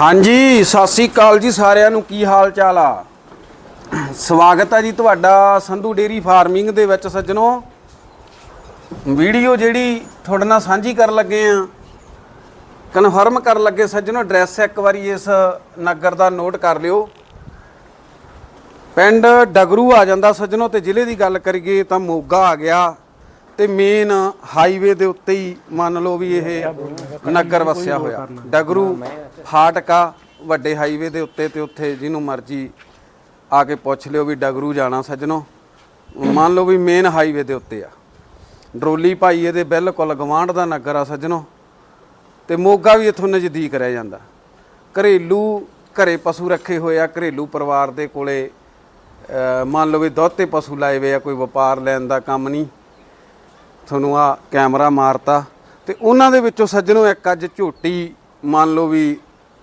ਹਾਂਜੀ, ਸਤਿ ਸ੍ਰੀ ਅਕਾਲ ਜੀ ਸਾਰਿਆਂ ਨੂੰ। ਕੀ ਹਾਲ ਚਾਲ ਆ? ਸਵਾਗਤ ਹੈ ਜੀ ਤੁਹਾਡਾ ਸੰਧੂ ਡੇਰੀ ਫਾਰਮਿੰਗ ਦੇ ਵਿੱਚ ਸੱਜਣੋ। ਵੀਡੀਓ ਜਿਹੜੀ ਤੁਹਾਡੇ ਨਾਲ ਸਾਂਝੀ ਕਰਨ ਲੱਗੇ ਆ, ਕਨਫਰਮ ਕਰਨ ਲੱਗੇ ਸੱਜਣੋ, ਐਡਰੈਸ ਇੱਕ ਵਾਰੀ ਇਸ ਨਗਰ ਦਾ ਨੋਟ ਕਰ ਲਿਓ। ਪਿੰਡ ਡਗਰੂ ਆ ਜਾਂਦਾ ਸੱਜਣੋ, ਤੇ ਜ਼ਿਲ੍ਹੇ ਦੀ ਗੱਲ ਕਰੀਏ ਤਾਂ ਮੋਗਾ ਆ ਗਿਆ। ਤੇ ਮੇਨ ਹਾਈਵੇ ਦੇ ਉੱਤੇ ਹੀ ਮੰਨ ਲਓ ਵੀ ਇਹ ਨਗਰ ਵਸਿਆ ਹੋਇਆ। ਡਗਰੂ, ਫਾਟਕਾ, ਵੱਡੇ ਹਾਈਵੇ ਦੇ ਉੱਤੇ ਤੇ ਉੱਥੇ ਜਿਹਨੂੰ ਮਰਜ਼ੀ ਆ ਕੇ ਪੁੱਛ ਲਿਓ ਵੀ ਡਗਰੂ ਜਾਣਾ ਸੱਜਣੋ। ਮੰਨ ਲਓ ਵੀ ਮੇਨ ਹਾਈਵੇ ਦੇ ਉੱਤੇ ਆ। ਡਰੋਲੀ ਭਾਈ ਇਹਦੇ ਬਿਲਕੁਲ ਗਵਾਂਢ ਦਾ ਨਗਰ ਆ ਸੱਜਣੋ। ਤੇ ਮੋਗਾ ਵੀ ਇਥੋਂ ਨਜ਼ਦੀਕ ਰਹਿ ਜਾਂਦਾ। ਘਰੇਲੂ ਘਰੇ ਪਸ਼ੂ ਰੱਖੇ ਹੋਏ ਆ, ਘਰੇਲੂ ਪਰਿਵਾਰ ਦੇ ਕੋਲੇ ਮੰਨ ਲਓ ਵੀ ਦੁੱਧ ਤੇ ਪਸ਼ੂ ਲਾਏ ਹੋਏ ਆ, ਕੋਈ ਵਪਾਰ ਲੈਣ ਦਾ ਕੰਮ ਨਹੀਂ। ਤੁਹਾਨੂੰ ਆ ਕੈਮਰਾ ਮਾਰਤਾ ਤੇ ਉਹਨਾਂ ਦੇ ਵਿੱਚੋਂ ਸੱਜਣੋ ਇੱਕ ਅੱਜ ਝੋਟੀ ਮੰਨ ਲਓ ਵੀ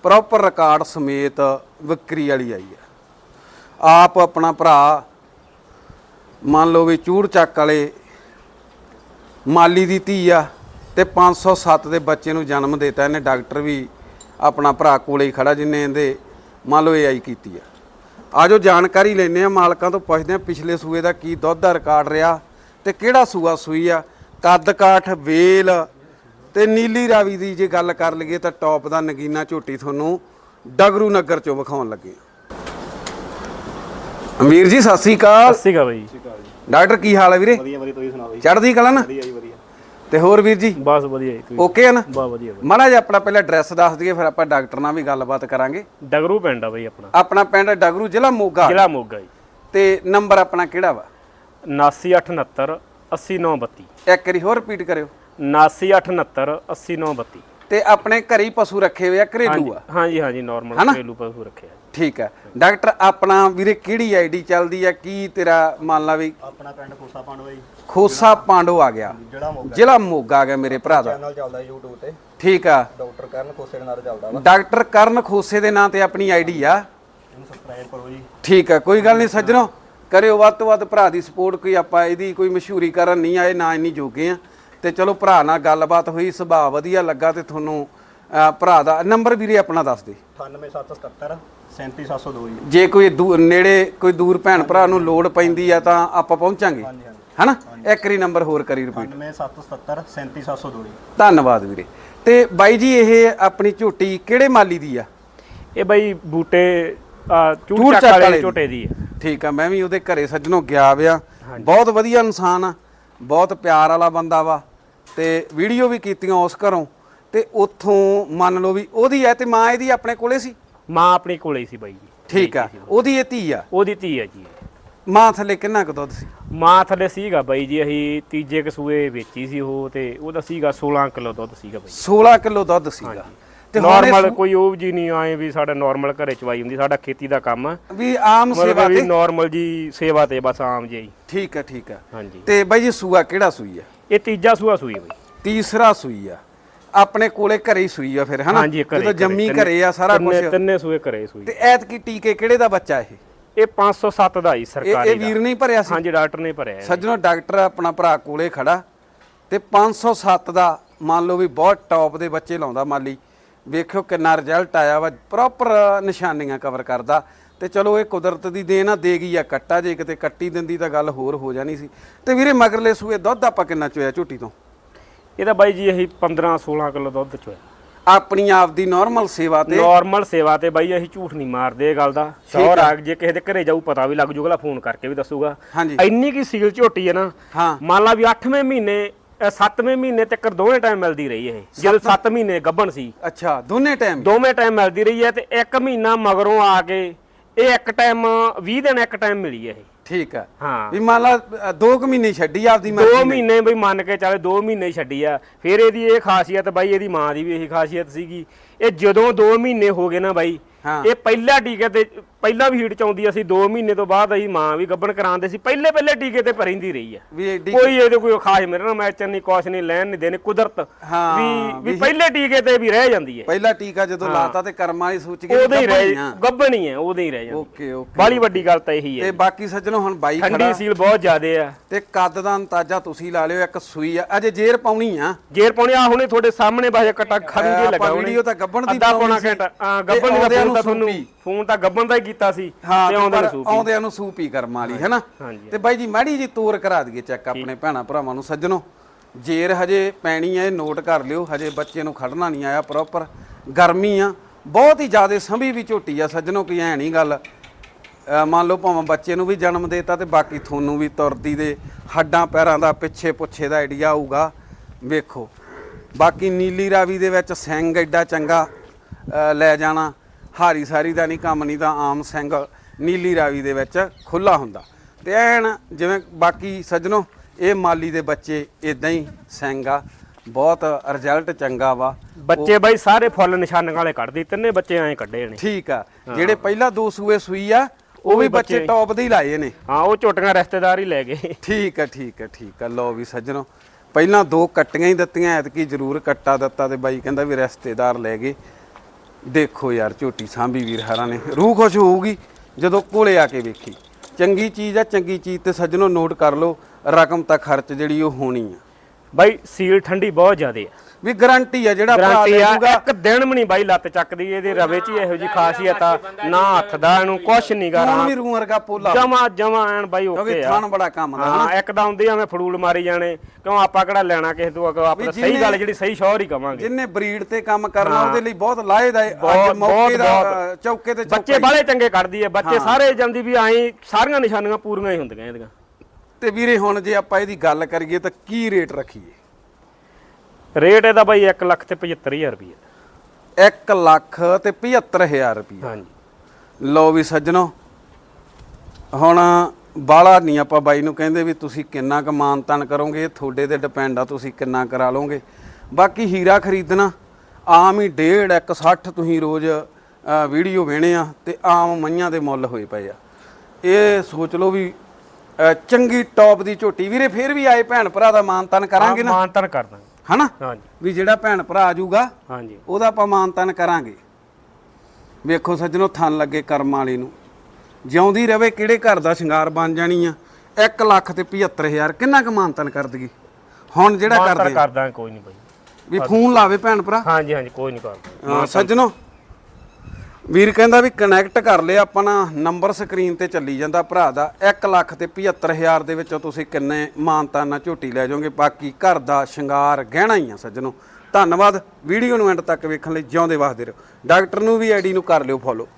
ਪ੍ਰੋਪਰ ਰਿਕਾਰਡ ਸਮੇਤ ਵਿਕਰੀ ਵਾਲੀ ਆਈ ਆ ਆਪ ਆਪਣਾ ਭਰਾ ਮੰਨ ਲਓ ਵੀ ਚੂੜ ਚੱਕ ਵਾਲੇ, ਮਾਲੀ ਦੀ ਧੀ ਆ ਤੇ 507 ਦੇ ਬੱਚੇ ਨੂੰ ਜਨਮ ਦਿੱਤਾ। ਇਹਨੇ ਡਾਕਟਰ ਵੀ ਆਪਣਾ ਭਰਾ ਕੋਲੇ ਹੀ ਖੜਾ ਜਿੰਨੇ ਇਹਦੇ ਮੰਨ ਲਓ ਏਆਈ ਕੀਤੀ ਆ। ਆਜੋ ਜਾਣਕਾਰੀ ਲੈਨੇ ਆ ਮਾਲਕਾਂ ਤੋਂ ਪੁੱਛਦੇ ਆ ਪਿਛਲੇ ਸੂਏ ਦਾ ਕੀ ਦੁੱਧ ਦਾ ਰਿਕਾਰਡ ਰਿਹਾ। ਤੇ ਕਿਹੜਾ ਸੂਆ ਸੂਈ ਆ? ਕੱਦ ਕਾਠ ਵੇਲ ਤੇ ਨੀਲੀ ਰਾਵੀ ਦੀ ਜੇ ਗੱਲ ਕਰ ਲਈਏ ਤਾਂ ਟੌਪ ਦਾ ਨਗੀਨਾ ਝੋਟੀ ਤੁਹਾਨੂੰ ਡਗਰੂ ਨਗਰ ਚੋਂ ਵਿਖਾਉਣ ਲੱਗੇ ਅਮੀਰ ਜੀ ਸਤਿ ਸ੍ਰੀ ਅਕਾਲ। ਸਤਿ ਸ਼੍ਰੀ ਅਕਾਲ ਬਾਈ। ਡਾਕਟਰ ਕੀ ਹਾਲ ਹੈ ਵੀਰੇ? ਵਧੀਆ ਵਧੀਆ ਤੁਸੀਂ ਸੁਣਾਓ ਜੀ ਚੜ੍ਹਦੀ ਕਲਾ ਨਾ? ਵਧੀਆ ਜੀ ਵਧੀਆ। ਤੇ ਹੋਰ ਵੀਰ ਜੀ? ਬਸ ਵਧੀਆ ਜੀ ਤੁਸੀਂ? ਓਕੇ ਆ ਨਾ? ਬਾ ਵਧੀਆ। ਮਾੜਾ ਜਿਹਾ ਆਪਣਾ ਪਹਿਲਾਂ ਐਡਰੈਸ ਦੱਸ ਦਈਏ ਫਿਰ ਆਪਾਂ ਡਾਕਟਰ ਨਾਲ ਵੀ ਗੱਲਬਾਤ ਕਰਾਂਗੇ। ਡਗਰੂ ਪਿੰਡ ਆ ਬਾਈ ਆਪਣਾ। ਆਪਣਾ ਪਿੰਡ ਡਗਰੂ ਜ਼ਿਲ੍ਹਾ ਮੋਗਾ। ਜ਼ਿਲ੍ਹਾ ਮੋਗਾ ਜੀ। ਤੇ ਨੰਬਰ ਆਪਣਾ ਕਿਹੜਾ ਵਾ? 7969 80932 ਇੱਕ ਵਾਰੀ ਹੋਰ ਰਿਪੀਟ ਕਰਿਓ। 7969 80932 ਤੇ ਆਪਣੇ ਘਰੇ ਹੀ ਪਸ਼ੂ ਰੱਖੇ ਹੋਏ ਆ ਘਰੇਲੂ ਆ? ਹਾਂਜੀ ਹਾਂਜੀ ਨਾਰਮਲ ਹਨਾ? ਘਰੇਲੂ ਪਸ਼ੂ ਰੱਖਿਆ ਠੀਕ ਹੈ ਡਾਕਟਰ ਆਪਣਾ ਵੀਰੇ ਕਿਹੜੀ ਆਈਡੀ ਚੱਲਦੀ ਆ? ਕੀ ਤੇਰਾ ਮੰਨ ਲਾ ਵੀ ਆਪਣਾ ਪਿੰਡ ਕੋਸਾ ਪਾਂਡਵਾ ਜੀ। ਖੋਸਾ ਪਾਂਡੋ ਆ ਗਿਆ। ਜਿਹੜਾ ਮੋਗਾ। ਜ਼ਿਲ੍ਹਾ ਮੋਗਾ ਆ ਗਿਆ ਮੇਰੇ ਭਰਾ ਦਾ। ਚੈਨਲ ਚੱਲਦਾ YouTube ਤੇ। ਠੀਕ ਆ। ਡਾਕਟਰ ਕਰਨ ਕੋਸੇ ਦੇ ਨਾਲ ਚੱਲਦਾ ਵਾ। ਡਾਕਟਰ ਕਰਨ ਖੋਸੇ ਦੇ ਨਾਂ ਤੇ ਆਪਣੀ ਆਈਡੀ ਆ। ਇਹਨੂੰ ਸਬਸਕ੍ਰਾਈਬ ਕਰੋ ਜੀ। ਠੀਕ ਹੈ ਕੋਈ ਗੱਲ ਨਹੀਂ ਸੱਜਣੋ। ਕਰਿਓ ਵੱਧ ਤੋਂ ਵੱਧ ਭਰਾ ਦੀ ਸਪੋਰਟ ਕੋਈ ਆਪਾਂ ਇਹਦੀ ਕੋਈ ਮਸ਼ਹੂਰੀ ਕਰਨ ਨਹੀਂ ਆਏ ਨਾ ਇੰਨੀ ਜੋਗੇ ਆ। ਤੇ ਚਲੋ ਭਰਾ ਨਾਲ ਗੱਲਬਾਤ ਹੋਈ ਸੁਭਾਅ ਵਧੀਆ ਲੱਗਾ ਤੇ ਤੁਹਾਨੂੰ ਭਰਾ ਦਾ ਨੰਬਰ ਵੀਰੇ ਆਪਣਾ ਦੱਸ ਦੇ। 98777 37702 ਜੀ। ਜੇ ਕੋਈ ਦੂ- ਨੇੜੇ ਕੋਈ ਦੂਰ ਭੈਣ ਭਰਾ ਨੂੰ ਲੋੜ ਪੈਂਦੀ ਆ ਤਾਂ ਆਪਾਂ ਪਹੁੰਚਾਂਗੇ। ਹਾਂਜੀ ਹਾਂਜੀ। ਹਨਾ? ਇੱਕ ਰੀ ਨੰਬਰ ਹੋਰ ਕਰੀ ਰਿਪੀਟ 98777 37702 ਜੀ। ਧੰਨਵਾਦ ਵੀਰੇ। ਤੇ ਬਾਈ ਜੀ ਇਹ ਆਪਣੀ ਝੋਟੀ ਕਿਹੜੇ ਮਾਲੀ ਦੀ ਆ? ਇਹ ਬਾਈ ਬੂਟੇ ਚੂੜ ਚੱਕ ਵਾਲੇ। ਝੋਟੇ ਦੀ ਹੈ। ਠੀਕ ਆ ਮੈਂ ਵੀ ਉਹਦੇ ਘਰੇ ਸੱਜਣੋਂ ਗਿਆ ਵਿਆ। ਬਹੁਤ ਵਧੀਆ ਇਨਸਾਨ ਆ ਬਹੁਤ ਪਿਆਰ ਵਾਲਾ ਬੰਦਾ ਵਾ ਤੇ ਵੀਡੀਓ ਵੀ ਕੀਤੀਆਂ ਉਸ ਘਰੋਂ ਤੇ ਉੱਥੋਂ ਮੰਨ ਲਓ ਵੀ ਉਹਦੀ ਐ ਤੇ ਮਾਂ ਇਹਦੀ ਆਪਣੇ ਕੋਲੇ ਸੀ? ਮਾਂ ਆਪਣੀ ਕੋਲੇ ਸੀ ਬਾਈ ਜੀ। ਠੀਕ ਆ ਉਹਦੀ ਇਹ ਧੀ ਆ? ਉਹਦੀ ਧੀ ਹੈ ਜੀ। ਮਾਂ ਥੱਲੇ ਕਿੰਨਾ ਕੁ ਦੁੱਧ ਸੀ? ਮਾਂ ਥੱਲੇ ਸੀਗਾ ਬਾਈ ਜੀ ਅਸੀਂ ਤੀਜੇ ਕਸੂਏ ਵੇਚੀ ਸੀ ਉਹ ਤੇ ਉਹਦਾ ਸੀਗਾ 16 ਕਿਲੋ ਦੁੱਧ ਸੀਗਾ ਬਾਈ 16 ਕਿਲੋ ਦੁੱਧ ਸੀਗਾ। ਤੇ ਹੁਣ ਇਹ ਨਾਰਮਲ ਕੋਈ ਉਹ ਜੀ ਨਹੀਂ ਆਏ ਵੀ ਸਾਡਾ ਨਾਰਮਲ ਘਰੇ ਚਵਾਈ ਹੁੰਦੀ ਸਾਡਾ ਖੇਤੀ ਦਾ ਕੰਮ। ਆ ਵੀ ਆਮ ਸੇਵਾ ਮਤਲਬ ਵੀ ਤੇ ਨਾਰਮਲ ਜੀ ਸੇਵਾ ਤੇ ਬਸ ਆਮ ਜੀ ਠੀਕ ਆ ਠੀਕ ਆ ਹਾਂਜੀ। ਤੇ ਬਾਈ ਜੀ ਸੂਆ ਕਿਹੜਾ ਸੂਈ ਆ? ਇਹ ਤੀਜਾ ਸੂਆ ਸੂਈ ਬਈ। ਤੀਸਰਾ ਸੂਈ ਆ। ਆਪਣੇ ਕੋਲੇ ਘਰੇ ਹੀ ਸੂਈ ਆ ਫਿਰ ਹਨਾ? ਹਾਂਜੀ ਘਰੇ ਜਦੋਂ ਜੰਮੀ ਤਿੰਨੇ- ਘਰੇ ਆ ਸਾਰਾ ਕੁਝ ਤਿੰਨੇ- ਤਿੰਨੇ ਸੂਏ ਘਰੇ ਸੂਈ। ਤੇ ਐਤਕੀ ਟੀਕੇ ਕਿਹੜੇ ਦਾ ਬੱਚਾ ਇਹ? ਇਹ 507 ਦਾ ਹੀ ਇਹ ਸਰਕਾਰੀ ਇਹ ਵੀਰ ਨਹੀਂ ਭਰਿਆ ਸੀ? ਹਾਂਜੀ ਡਾਕਟਰ ਨੇ ਭਰਿਆ ਹੈ। ਸੱਜਣੋ ਡਾਕਟਰ ਆਪਣਾ ਭਰਾ ਕੋਲੇ ਖੜਾ। ਤੇ 507 ਦਾ ਮੰਨ ਲਓ ਵੀ ਬਹੁਤ ਟੌਪ ਦੇ ਬੱਚੇ ਲਾਉਂਦਾ ਮਾਲੀ। ਵੇਖਿਓ ਕਿੰਨਾ ਰਿਜ਼ਲਟ ਆਇਆ ਵਾ ਪ੍ਰੋਪਰ ਨਿਸ਼ਾਨੀਆਂ ਕਵਰ ਕਰਦਾ। ਤੇ ਚਲੋ ਇਹ ਕੁਦਰਤ ਦੀ ਦੇਣ ਆ ਦੇ ਗਈ ਆ ਕੱਟਾ ਜੇ ਕਿਤੇ ਕੱਟੀ ਦਿੰਦੀ ਤਾਂ ਗੱਲ ਹੋਰ ਹੋ ਜਾਣੀ ਸੀ। ਤੇ ਵੀਰੇ ਮਗਰਲੇ ਸੂਏ ਦੁੱਧ ਆਪਾਂ ਕਿੰਨਾ ਚੋਇਆ ਝੋਟੀ ਤੋਂ? ਇਹਦਾ ਬਾਈ ਜੀ ਅਸੀਂ 15 16 ਕਿਲੋ ਦੁੱਧ ਚੋਇਆ। ਆਪਣੀ ਆਪ ਦੀ ਨਾਰਮਲ ਸੇਵਾ ਤੇ? ਨਾਰਮਲ ਸੇਵਾ ਤੇ ਬਾਈ ਅਸੀਂ ਝੂਠ ਨਹੀਂ ਮਾਰਦੇ ਇਹ ਗੱਲ ਦਾ। ਸ਼ੋਰ ਆ। ਜੇ ਕਿਸੇ ਦੇ ਘਰੇ ਜਾਊ ਪਤਾ ਵੀ ਲੱਗ ਜੂਗਾ ਫੋਨ ਕਰਕੇ ਵੀ ਦੱਸੂਗਾ। ਇੰਨੀ ਕੀ ਸੀਲ ਝੋਟੀ ਹੈ ਨਾ। ਹਾਂ। ਮੰਨ ਲਾ ਵੀ 8ਵੇਂ ਮਹੀਨੇ 7ਵੇਂ ਮਹੀਨੇ ਤੱਕ ਦੋਵੇਂ ਟਾਈਮ ਮਿਲਦੀ ਰਹੀ ਇਹ। ਜਦੋਂ 7 ਮਹੀਨੇ ਗੱਭਣ ਸੀ। ਅੱਛਾ ਦੋਨੇ ਟਾਈਮ ਦੋਵੇਂ ਟਾਈਮ ਮਿਲਦੀ ਰਹੀ ਹੈ ਤੇ ਇੱਕ ਮਹੀਨਾ ਮਗਰੋਂ ਆ ਕੇ ਇਹ ਇੱਕ ਟਾਈਮ 20 ਦਿਨ ਇੱਕ ਟਾਈਮ ਮਿਲੀ ਹੈ ਇਹ। ਠੀਕ ਆ ਹਾਂ। ਵੀ ਮੰਨ ਲਾ ਅ, ਦੋ ਕੁ ਮਹੀਨੇ ਛੱਡੀ ਆਪਦੀ ਦੋ ਮਰਜ਼ੀ ਮਹੀਨੇ ਬਈ ਮੰਨ ਕੇ ਚੱਲੇ ਦੋ ਮਹੀਨੇ ਛੱਡੀ ਆ। ਫਿਰ ਇਹਦੀ ਇਹ ਖਾਸੀਅਤ ਬਾਈ ਇਹਦੀ ਮਾਂ ਦੀ ਵੀ ਇਹੀ ਖਾਸੀਅਤ ਸੀਗੀ। ਇਹ ਜਦੋਂ ਦੋ ਮਹੀਨੇ ਹੋ ਗਏ ਨਾ ਬਾਈ। ਇਹ ਪਹਿਲਾ ਟੀਕੇ ਤੇ ਪਹਿਲਾਂ ਵੀ ਹੀਟ ਚ ਆਉਂਦੀ ਅਸੀਂ 2 ਮਹੀਨੇ ਤੋਂ ਬਾਅਦ ਅਸੀਂ ਮਾਂ ਵੀ ਗੱਭਣ ਕਰਾਉਂਦੇ ਸੀ। ਪਹਿਲੇ ਪਹਿਲੇ ਟੀਕੇ ਤੇ ਭਰਿੰਦੀ ਰਹੀ ਆ। ਕੋਈ ਇਹਦੇ ਕੋਈ ਖਾਸ ਮੇਰੇ ਨਾਲ ਮੈਚਨ ਨਹੀਂ ਕੁਛ ਨਹੀਂ ਲੈਣ ਨਹੀਂ ਦੇਣੇ ਕੁਦਰਤ ਵੀ ਵੀ ਪਹਿਲੇ ਟੀਕੇ ਤੇ ਵੀ ਰਹਿ ਜਾਂਦੀ ਹੈ ਪਹਿਲਾ ਟੀਕਾ ਜਦੋਂ ਲਾਤਾ ਤੇ ਕਰਮਾਂ ਵਾਲੀ ਸੂਚ ਕੇ ਉਹਦੇ ਹੀ ਰਹਿ ਗੱਭਣ ਹੀ ਹੈ ਉਹਦੇ ਹੀ ਰਹਿ ਜਾਂਦੀ ਓਕੇ ਓਕੇ। ਬਾਲੀ ਵੱਡੀ ਗੱਲ ਤਾਂ ਇਹੀ ਤੇ ਹੈ ਬਾਕੀ ਸੱਜਣੋ ਹੁਣ ਬਾਈ ਠੰਡੀ ਖੜਾ। ਸੀਲ ਬਹੁਤ ਜ਼ਿਆਦੇ ਆ। ਤੇ ਕੱਦ ਦਾ ਅੰਦਾਜ਼ਾ ਤੁਸੀਂ ਲਾ ਲਿਓ ਇੱਕ ਸੂਈ ਆ। ਅਜੇ ਜੇਰ ਪਾਉਣੀ ਆ। ਜੇਰ ਪਾਉਣੇ ਆ ਹੁਣੇ ਤੁਹਾਡੇ ਸਾਹਮਣੇ ਬਾਹਰ ਕਟਾ ਖਰੀ ਦੇ ਆਪਾਂ ਲੱਗਾ ਹੁਣੇ ਵੀਡੀਓ ਤਾਂ ਗੱਭਣ ਦੀ ਬਣਾਉਣੀ ਸੀ। ਤੇ ਗੱਭਣ ਦਾ ਤਾਂ ਤੁਹਾਨੂੰ। ਫੋਨ ਤਾਂ ਗੱਭਣ ਦਾ ਹੀ ਕੀਤਾ ਸੀ ਤੇ ਆਉਂਦੇ ਨੂੰ ਸੂਪੀ। ਆਉਂਦਿਆਂ ਨੂੰ ਸੂਪੀ ਕਰਮ ਵਾਲੀ ਹੈ ਨਾ ਹਾਂਜੀ। ਤੇ ਬਾਈ ਜੀ ਮਾੜੀ ਜੀ ਤੋਰ ਕਰਾ ਦਈਏ ਚੈੱਕ ਆਪਣੇ ਭੈਣਾ ਭਰਾਵਾਂ ਨੂੰ ਸੱਜਣੋ। ਜੇਰ ਹਜੇ ਪੈਣੀ ਹੈ ਨੋਟ ਕਰ ਲਿਓ। ਹਜੇ ਬੱਚੇ ਨੂੰ ਖੜਨਾ ਨਹੀਂ ਆਇਆ ਪ੍ਰੋਪਰ ਗਰਮੀ ਆ। ਬਹੁਤ ਹੀ ਜ਼ਿਆਦਾ ਸੰਭੀ ਵੀ ਝੋਟੀ ਆ ਸੱਜਣੋ ਕੀ ਐ ਨਹੀਂ ਗੱਲ। ਮੰਨ ਲਓ ਭਾਵੇਂ ਬੱਚੇ ਨੂੰ ਵੀ ਜਨਮ ਦੇਤਾ ਤੇ ਬਾਕੀ ਤੁਹਾਨੂੰ ਵੀ ਤੁਰਦੀ ਦੇ ਹੱਡਾਂ ਪੈਰਾਂ ਦਾ ਪਿੱਛੇ ਪੁੱਛੇ ਦਾ ਆਈਡੀਆ ਆਊਗਾ। ਵੇਖੋ। ਬਾਕੀ ਨੀਲੀ ਰਾਵੀ ਦੇ ਵਿੱਚ ਸਿੰਘ ਐਡਾ ਚੰਗਾ ਲੈ ਜਾਣਾ। ਹਾਰੀ ਸਾਰੀ ਦਾ ਨਹੀਂ ਕੰਮ ਨਹੀਂ ਤਾਂ ਆਮ ਸਿੰਘ ਨੀਲੀ ਰਾਵੀ ਦੇ ਵਿੱਚ ਖੁੱਲਾ ਹੁੰਦਾ। ਤੇ ਐਨ ਜਿਵੇਂ ਬਾਕੀ ਸੱਜਣੋ ਇਹ ਮਾਲੀ ਦੇ ਬੱਚੇ ਇਦਾਂ ਹੀ ਸਿੰਘ ਆ। ਬਹੁਤ ਰਿਜ਼ਲਟ ਚੰਗਾ ਵਾ। ਬੱਚੇ ਬਾਈ ਸਾਰੇ ਫੁੱਲ ਨਿਸ਼ਾਨਾਂ ਵਾਲੇ ਕੱਢਦੇ ਤਿੰਨੇ ਬੱਚੇ ਐਂ ਕੱਢੇ ਨੇ। ਠੀਕ ਆ। ਜਿਹੜੇ ਪਹਿਲਾਂ ਦੋ ਸੂਏ ਸੂਈ ਆ ਉਹ ਵੀ ਬੱਚੇ ਟੌਪ ਦੇ ਹੀ ਲਾਏ ਨੇ। ਹਾਂ ਉਹ ਝੋਟੀਆਂ ਰਿਸ਼ਤੇਦਾਰ ਹੀ ਲੈ ਗਏ। ਠੀਕ ਹੈ ਠੀਕ ਹੈ ਠੀਕ ਹੈ ਲਓ ਵੀ ਸੱਜਣੋ ਪਹਿਲਾਂ ਦੋ ਕੱਟੀਆਂ ਹੀ ਦਿੱਤੀਆਂ ਐਤਕੀ ਜ਼ਰੂਰ ਕੱਟਾ ਦਿੱਤਾ ਤੇ ਬਾਈ ਕਹਿੰਦਾ ਵੀ ਰਿਸ਼ਤੇਦਾਰ ਲੈ ਗਏ। ਦੇਖੋ ਯਾਰ ਝੋਟੀ ਸਾਂਭੀ ਵੀਰ ਹਰਾਂ ਨੇ, ਰੂਹ ਖੁਸ਼ ਹੋਊਗੀ ਜਦੋਂ ਕੋਲੇ ਆ ਕੇ ਵੇਖੀ। ਚੰਗੀ ਚੀਜ਼ ਆ, ਚੰਗੀ ਚੀਜ਼ ਤੇ ਸੱਜਣੋ ਨੋਟ ਕਰ ਲਓ, ਰਕਮ ਤਾਂ ਖਰਚ ਜਿਹੜੀ ਉਹ ਹੋਣੀ ਆ। ਬਾਈ ਸੀਲ ਠੰਡੀ ਬਹੁਤ ਜ਼ਿਆਦੇ ਆ। ਵੀ ਗਾਰੰਟੀ ਆ ਜਿਹੜਾ ਭਰਾ ਗਾਰੰਟੀ ਆ ਇੱਕ ਦਿਨ ਵੀ ਨਹੀਂ ਬਾਈ ਲੱਤ ਚੱਕਦੀ ਇਹਦੇ ਰਵੇ ਚ ਹੀ ਇਹੋ ਜੀ ਖਾਸੀਅਤ ਆ। ਨਾ ਹੱਥ ਦਾ ਇਹਨੂੰ ਕੁਛ ਨਹੀਂ ਹੁਣ ਵੀ ਰੂਹ ਵਰਗਾ ਪੋਲਾ। ਜਮਾ ਜਮਾ ਐਨ ਬਾਈ ਕਿਉਂਕਿ ਓਕੇ ਆ। ਥਣ ਬੜਾ ਕੰਮ ਦਾ ਹਾਂ ਇੱਕ ਤਾਂ ਹੁੰਦੀ ਆ ਮੈਂ ਫੜੂਲ ਮਾਰੀ ਜਾਣੇ। ਕਿਉਂ ਆਪਾਂ ਕਿਹੜਾ ਲੈਣਾ ਕਿਸੇ ਤੋਂ ਅੱਗੋਂ ਆਪਾਂ ਸਹੀ ਗੱਲ ਜਿਹੜੀ ਸਹੀ ਸ਼ੋਰ ਹੀ ਕਵਾਂਗੇ। ਜਿੰਨੇ ਬਰੀਡ ਤੇ ਕੰਮ ਕਰਨਾ ਉਹਦੇ ਲਈ ਬਹੁਤ ਲਾਹੇਦਾ ਹੈ ਬਹੁਤ- ਅੱਜ ਮੌਕੇ ਬਹੁਤ- ਦਾ ਬਹੁਤ। ਚੌਕੇ ਤੇ ਬੱਚੇ ਚੌਕਾ। ਬਾਲੇ ਚੰਗੇ ਕੱਢਦੀ ਆ। ਬੱਚੇ ਸਾਰੇ ਜਾਂਦੀ ਵੀ ਐਂ ਸਾਰੀਆਂ ਨਿਸ਼ਾਨੀਆਂ ਪੂਰੀਆਂ ਹੀ ਹੁੰਦੀਆਂ ਇਹਦੀਆਂ। ਤੇ ਵੀਰੇ ਹੁਣ ਜੇ ਆਪਾਂ ਇਹਦੀ ਗੱਲ ਕਰੀਏ ਤਾਂ ਕੀ ਰੇਟ ਰੱਖੀਏ? ਰੇਟ ਇਹਦਾ ਬਾਈ 1 ਲੱਖ ਤੇ 75000 ਰੁਪਏ 1 ਲੱਖ ਤੇ 75000 ਰੁਪਏ ਹਾਂਜੀ। ਲਓ ਵੀ ਸੱਜਣੋ ਹੁਣ ਬਾਲਾ ਨਹੀਂ ਆਪਾਂ ਬਾਈ ਨੂੰ ਕਹਿੰਦੇ ਵੀ ਤੁਸੀਂ ਕਿੰਨਾ ਕੁ ਮਾਨਤਨ ਕਰੋਗੇ ਇਹ ਤੁਹਾਡੇ ਤੇ ਡਿਪੈਂਡ ਆ ਤੁਸੀਂ ਕਿੰਨਾ ਕਰਾ ਲਓਗੇ। ਬਾਕੀ ਹੀਰਾ ਖਰੀਦਣਾ ਆਮ ਹੀ 1.5 160 ਤੁਸੀਂ ਰੋਜ਼ ਵੀਡੀਓ ਵੇਣੇ ਆ ਤੇ ਆਮ ਮਈਆਂ ਦੇ ਮੁੱਲ ਹੋਏ ਪਏ ਆ। ਇਹ ਸੋਚ ਲਓ ਵੀ ਚੰਗੀ ਟੌਪ ਦੀ ਝੋਟੀ। ਵੀਰੇ ਫੇਰ ਵੀ ਆਏ ਭੈਣ ਭਰਾ ਦਾ ਮਾਨਤਨ ਕਰਾਂਗੇ ਨਾ? ਮਾਨਤਨ ਕਰ ਦਾਂਗੇ। ਹਨਾ? ਹਾਂਜੀ। ਵੀ ਜਿਹੜਾ ਭੈਣ ਭਰਾ ਆ ਜਾਊਗਾ ਹਾਂਜੀ। ਉਹਦਾ ਆਪਾਂ ਮਾਨਤਨ ਕਰਾਂਗੇ। ਵੇਖੋ ਸੱਜਣੋ ਥਣ ਲੱਗੇ ਕਰਮ ਵਾਲੀ ਨੂੰ। ਜਿਉਂਦੀ ਰਵੇ ਕਿਹੜੇ ਘਰ ਦਾ ਸ਼ਿੰਗਾਰ ਬਣ ਜਾਣੀ ਆ? 1 ਲੱਖ ਤੇ 75000 ਕਿੰਨਾ ਕੁ ਮਾਨਤਨ ਕਰ ਦਗੀ ਹੁਣ ਜਿਹੜਾ ਮਾਨਤਨ ਕਰਦੇ ਆ, ਕਰ ਦਾਂਗੇ ਕੋਈ ਨਹੀਂ ਬਾਈ। ਵੀ ਫੋਨ ਲਾਵੇ ਭੈਣ ਭਰਾ? ਹਾਂਜੀ ਹਾਂਜੀ ਕੋਈ ਨਹੀਂ ਕਰ ਹਾਂ, ਸੱਜਣੋ ਵੀਰ ਕਹਿੰਦਾ ਵੀ ਕਨੈਕਟ ਕਰ ਲਿਆ ਆਪਣਾ ਨੰਬਰ ਸਕਰੀਨ ਤੇ ਚੱਲੀ ਜਾਂਦਾ ਭਰਾ ਦਾ 1 ਲੱਖ ਤੇ 75000 ਦੇ ਵਿੱਚੋਂ ਤੁਸੀਂ ਕਿੰਨੇ ਮਾਨਤਾ ਨਾਲ ਝੋਟੀ ਲੈ ਜਾਓਗੇ? ਬਾਕੀ ਘਰ ਦਾ ਸ਼ਿੰਗਾਰ ਗਹਿਣਾ ਹੀ ਆ ਸੱਜਣੋ। ਧੰਨਵਾਦ, ਵੀਡੀਓ ਨੂੰ ਐਂਡ ਤੱਕ ਵੇਖਣ ਲਈ ਜਿਉਂਦੇ ਵਸਦੇ ਰਹੋ। ਡਾਕਟਰ ਨੂੰ ਵੀ ਆਈਡੀ ਨੂੰ ਕਰ ਲਿਓ ਫੋਲੋ